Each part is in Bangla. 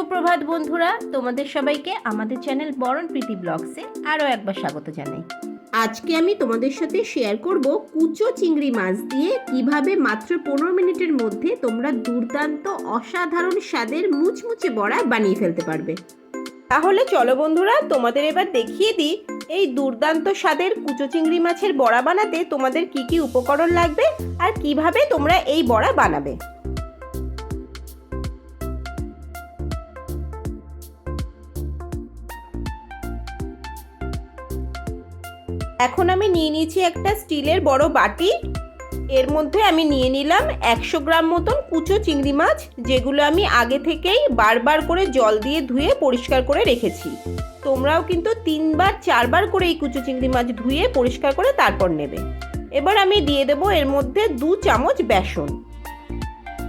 সুপ্রভাত বন্ধুরা তোমাদের সবাইকে আমাদের চ্যানেল বরণ প্রীতি ব্লগসে আরও একবার স্বাগত জানাই। আজকে আমি তোমাদের সাথে শেয়ার করব কুচো চিংড়ি মাছ দিয়ে কীভাবে মাত্র পনেরো মিনিটের মধ্যে তোমরা দুর্দান্ত অসাধারণ স্বাদের মুচমুচে বড়া বানিয়ে ফেলতে পারবে। তাহলে চলো বন্ধুরা তোমাদের এবার দেখিয়ে দিই এই দুর্দান্ত স্বাদের কুচো চিংড়ি মাছের বড়া বানাতে তোমাদের কি কি উপকরণ লাগবে আর কীভাবে তোমরা এই বড়া বানাবে। এখন আমি নিয়ে নিয়েছি একটা স্টিলের বড় বাটি। এর মধ্যে আমি নিয়ে নিলাম একশো গ্রাম মতন কুচো চিংড়ি মাছ, যেগুলো আমি আগে থেকেই বারবার করে জল দিয়ে ধুয়ে পরিষ্কার করে রেখেছি। তোমরাও কিন্তু তিনবার, চারবার করে এই কুচো চিংড়ি মাছ ধুয়ে পরিষ্কার করে তারপর নেবে। এবার আমি দিয়ে দেবো এর মধ্যে দু চামচ বেসন।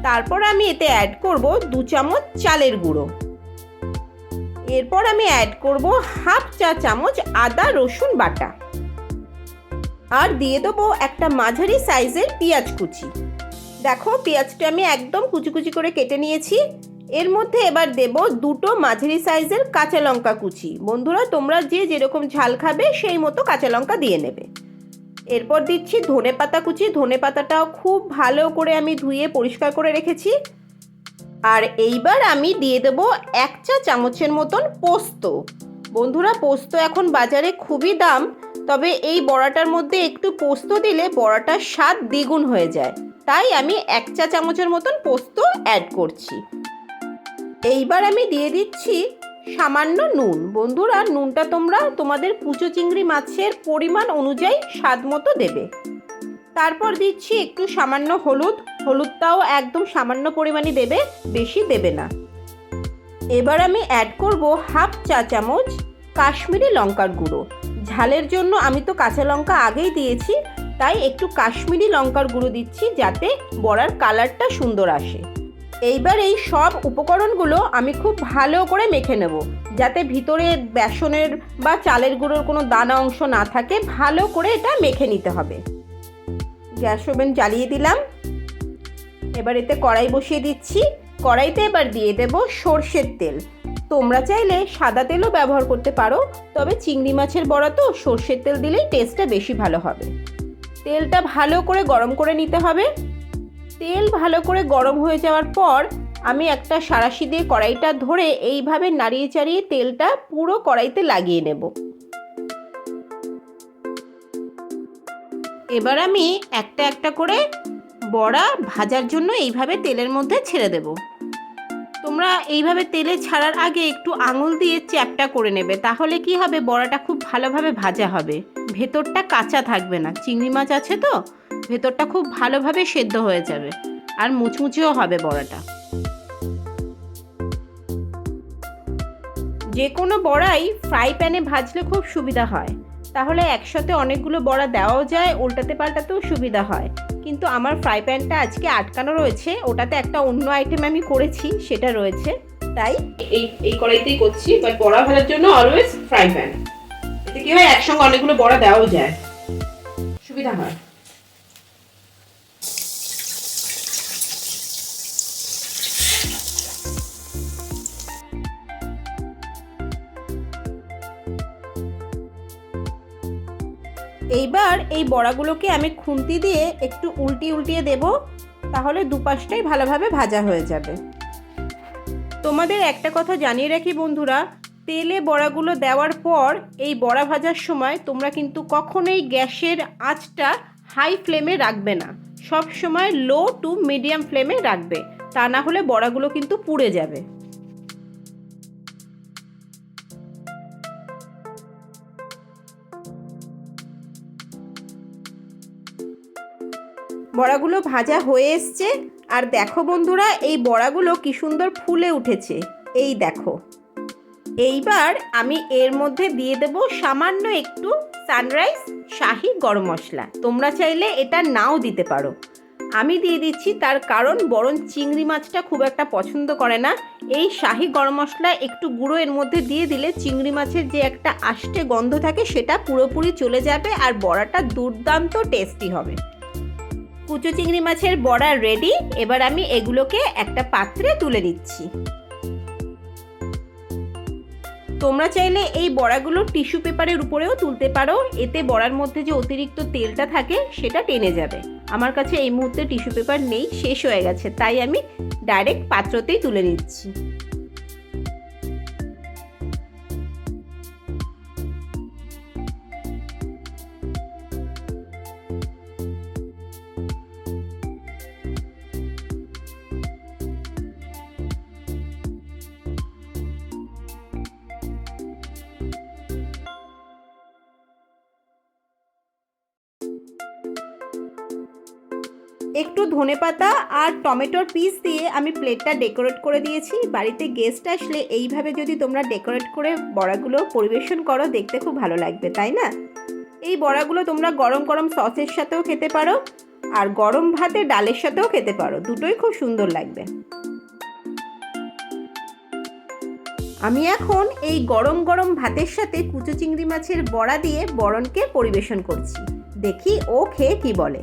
তারপর আমি এতে অ্যাড করব দু চামচ চালের গুঁড়ো। এরপর আমি অ্যাড করব হাফ চা চামচ আদা রসুন বাটা। আর দিয়ে দেবো একটা মাঝারি সাইজের পেঁয়াজ কুচি। দেখো, পেঁয়াজটা আমি একদম কুচি কুচি করে কেটে নিয়েছি। এর মধ্যে এবার দেব দুটো মাঝারি সাইজের কাঁচা লঙ্কা কুচি। বন্ধুরা, তোমরা যে যেরকম ঝাল খাবে, সেই মতো কাঁচা লঙ্কা দিয়ে নেবে। এরপর দিচ্ছি ধনে পাতা কুচি। ধনে পাতাটাও খুব ভালো করে আমি ধুয়ে পরিষ্কার করে রেখেছি। আর এইবার আমি দিয়ে দেব এক চা চামচের মতন পোস্ত। বন্ধুরা, পোস্ত এখন বাজারে খুবই দাম, তবে এই বড়াটার মধ্যে একটু পোস্ত দিলে বড়াটার স্বাদ দ্বিগুণ হয়ে যায়। তাই আমি এক চা চামচের মতন পোস্ত অ্যাড করছি। এইবার আমি দিয়ে দিচ্ছি সামান্য নুন। বন্ধুরা, নুনটা তোমরা তোমাদের কুচো চিংড়ি মাছের পরিমাণ অনুযায়ী স্বাদ মতো দেবে। তারপর দিচ্ছি একটু সামান্য হলুদ। হলুদটাও একদম সামান্য পরিমাণে দেবে, বেশি দেবে না। এবার আমি অ্যাড করব হাফ চা চামচ কাশ্মীরি লঙ্কার গুঁড়ো। ঝালের জন্য আমি তো কাঁচা লঙ্কা আগেই দিয়েছি, তাই একটু কাশ্মীরি লঙ্কার গুঁড়ো দিচ্ছি যাতে বড়ার কালারটা সুন্দর আসে। এইবার এই সব উপকরণগুলো আমি খুব ভালো করে মেখে নেব, যাতে ভিতরে বেসনের বা চালের গুঁড়োর কোনো দানা অংশ না থাকে, ভালো করে এটা মেখে নিতে হবে। গ্যাস ওভেন জ্বালিয়ে দিলাম। এবার এতে কড়াই বসিয়ে দিচ্ছি। কড়াইতে এবার দিয়ে দেব সর্ষের তেল। তোমরা চাইলে সাদা তেলও ব্যবহার করতে পারো, তবে চিংড়ি মাছের বড়া তো সর্ষের তেল দিলেই টেস্টটা বেশি ভালো হবে। তেলটা ভালো করে গরম করে নিতে হবে। তেল ভালো করে গরম হয়ে যাওয়ার পর আমি একটা সারাশি দিয়ে কড়াইটা ধরে এইভাবে নাড়িয়ে চাড়িয়ে তেলটা পুরো কড়াইতে লাগিয়ে নেব। এবার আমি একটা একটা করে বড়া ভাজার জন্য এইভাবে তেলের মধ্যে ছেড়ে দেব। তোমরা এইভাবে তেলে ছাড়ার আগে একটু আঙুল দিয়ে চ্যাপটা করে নেবে, তাহলে কি হবে? বড়াটা খুব ভালোভাবে ভাজা হবে। ভেতরটা কাঁচা থাকবে না। চিংড়ি মাছ আছে তো? ভেতরটা খুব ভালোভাবে সেদ্ধ হয়ে যাবে। আর মুচমুচেও হবে বড়াটা। যে কোনো বড়াই ফ্রাই প্যানে ভাজলে খুব সুবিধা হয়। তাহলে একসাথে অনেকগুলো বড়া দেওয়াও যায়, উল্টাতে পাল্টাতেও সুবিধা হয়। কিন্তু আমার ফ্রাই প্যানটা আজকে আটকানো রয়েছে। ওটাতে একটা অন্য আইটেম আমি করেছি, সেটা রয়েছে। তাই এই এই কড়াইতেই করছি। বাট বড়া ভাজার জন্য অলওয়েজ ফ্রাই প্যান এতে কি হয়, একসঙ্গে অনেকগুলো বড়া দেওয়াও যায়। সুবিধা হয়। এইবার এই বড়াগুলোকে আমি খুন্তি দিয়ে একটু উল্টি উল্টিয়ে দেব, তাহলে দুপাশটাই ভালোভাবে ভাজা হয়ে যাবে। তোমাদের একটা কথা জানিয়ে রাখি বন্ধুরা, তেলে বড়াগুলো দেওয়ার পর এই বড়া ভাজার সময় তোমরা কিন্তু কখনোই গ্যাসের আঁচটা হাই ফ্লেমে রাখবে না। সব সময় লো টু মিডিয়াম ফ্লেমে রাখবে, তা না হলে বড়াগুলো কিন্তু পুড়ে যাবে। বড়াগুলো ভাজা হয়ে এসছে। আর দেখো বন্ধুরা, এই বড়াগুলো কি সুন্দর ফুলে উঠেছে। এই দেখো। এইবার আমি এর মধ্যে দিয়ে দেব সামান্য একটু সানরাইজ শাহি গরম মশলা। তোমরা চাইলে এটা নাও দিতে পারো। আমি দিয়ে দিচ্ছি তার কারণ বরং চিংড়ি মাছটা খুব একটা পছন্দ করে না। এই শাহি গরম মশলা একটু গুঁড়ো এর মধ্যে দিয়ে দিলে চিংড়ি মাছের যে একটা আষ্টে গন্ধ থাকে সেটা পুরোপুরি চলে যাবে আর বড়াটা দুর্দান্ত টেস্টি হবে। কুচো চিংড়ি মাছের বড়া রেডি এবার আমি এগুলোকে একটা পাত্রে তুলে নিচ্ছি। তোমরা চাইলে এই বড়াগুলো টিস্যু পেপারের উপরেও তুলতে পারো। এতে বড়ার মধ্যে যে অতিরিক্ত তেলটা থাকে, সেটা টেনে যাবে। আমার কাছে এই মুহূর্তে টিস্যু পেপার নেই, শেষ হয়ে গেছে। তাই আমি ডাইরেক্ট পাত্রতেই তুলে নিচ্ছি। একটু ধনেপাতা আর টমেটোর পিস দিয়ে আমি প্লেটটা ডেকোরেট করে দিয়েছি। বাড়িতে গেস্ট আসলে এইভাবে যদি তোমরা ডেকোরেট করে বড়াগুলো পরিবেশন করো, দেখতে খুব ভালো লাগবে, তাই না? এই বড়াগুলো তোমরা গরম গরম সসের সাথেও খেতে পারো আর গরম ভাতে ডালের সাথেও খেতে পারো। দুটোই খুব সুন্দর লাগবে। আমি এখন এই গরম গরম ভাতের সাথে কুচো চিংড়ি মাছের বড়া দিয়ে বরণকে পরিবেশন করছি। দেখি ও খেয়ে কি বলে।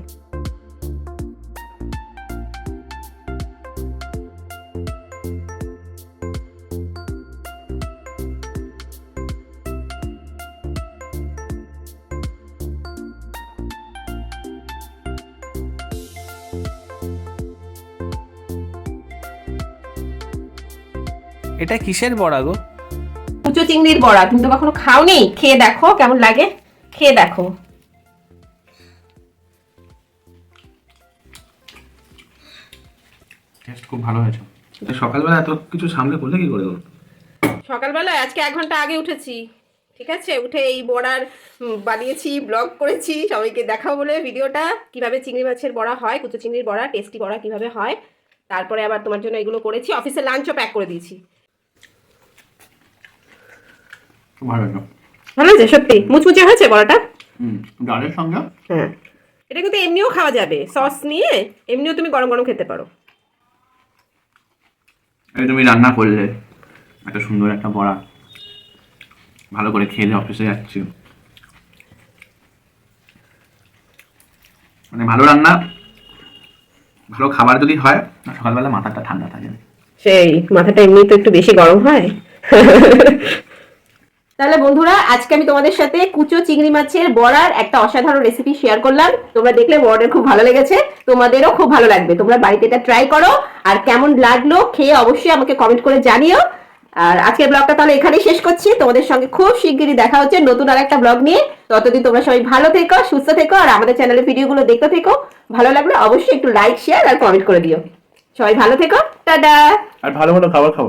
এটা কিসের বড়া গো? কুচো চিংড়ির বড়া। তুমি তো কখনো খাওনি? খেয়ে দেখো কেমন লাগে? খেয়ে দেখো। টেস্ট খুব ভালো হয়েছে। তো সকালবেলা এত কিছু সামনে করলে কি করে গো? সকালবেলায় আজকে এক ঘণ্টা আগে উঠেছি। ঠিক আছে? উঠে এই বড়ার বানিয়েছি ব্লগ করেছি। সবাইকে দেখাবো বলে ভিডিওটা। কীভাবে চিংড়ি মাছের বড়া হয় কুচো চিংড়ির বড়া টেস্টি বড়া কীভাবে হয়। তারপরে আবার তোমার জন্য এগুলো করেছি। অফিসে লাঞ্চও প্যাক করে দিয়েছি খুব ভালো হয়েছে ভালো হয়েছে? সত্যি? মুচমুচে হয়েছে বড়াটা হুম ডালের সঙ্গে। হ্যাঁ। এটা কিন্তু এমনিও খাওয়া যাবে। সস নিয়ে এমনিও তুমি গরম গরম খেতে পারো। এই তুমি রান্না করলে এত সুন্দর একটা বড়া। ভালো করে খেলে অফিসে যাচ্ছি। মানে ভালো রান্না ভালো খাবার যদি হয় সকালবেলা মাথাটা ঠান্ডা থাকে। সেই মাথাটা এমনি তো একটু বেশি গরম হয়। তাহলে বন্ধুরা, আজকে আমি তোমাদের সাথে কুচো চিংড়ি মাছের বড়ার একটা অসাধারণ রেসিপি শেয়ার করলাম। তোমরা দেখলে বড়াটা খুব ভালো লেগেছে, তোমাদেরও খুব ভালো লাগবে। তোমরা বাড়িতে এটা ট্রাই করো, আর কেমন লাগল খেয়ে অবশ্যই আমাকে কমেন্ট করে জানিও। আর আজকের ব্লগটা তাহলে এখানেই শেষ করছি। তোমাদের সঙ্গে খুব শিগগিরই দেখা হচ্ছে নতুন আর একটা ব্লগ নিয়ে। ততদিন তোমরা সবাই ভালো থেকো, সুস্থ থেকো, আর আমাদের চ্যানেলের ভিডিওগুলো দেখতে থেকো। ভালো লাগলে অবশ্যই একটু লাইক শেয়ার আর কমেন্ট করে দিও। সবাই ভালো থেকো। টাটা! আর ভালো ভালো খাবার খাব।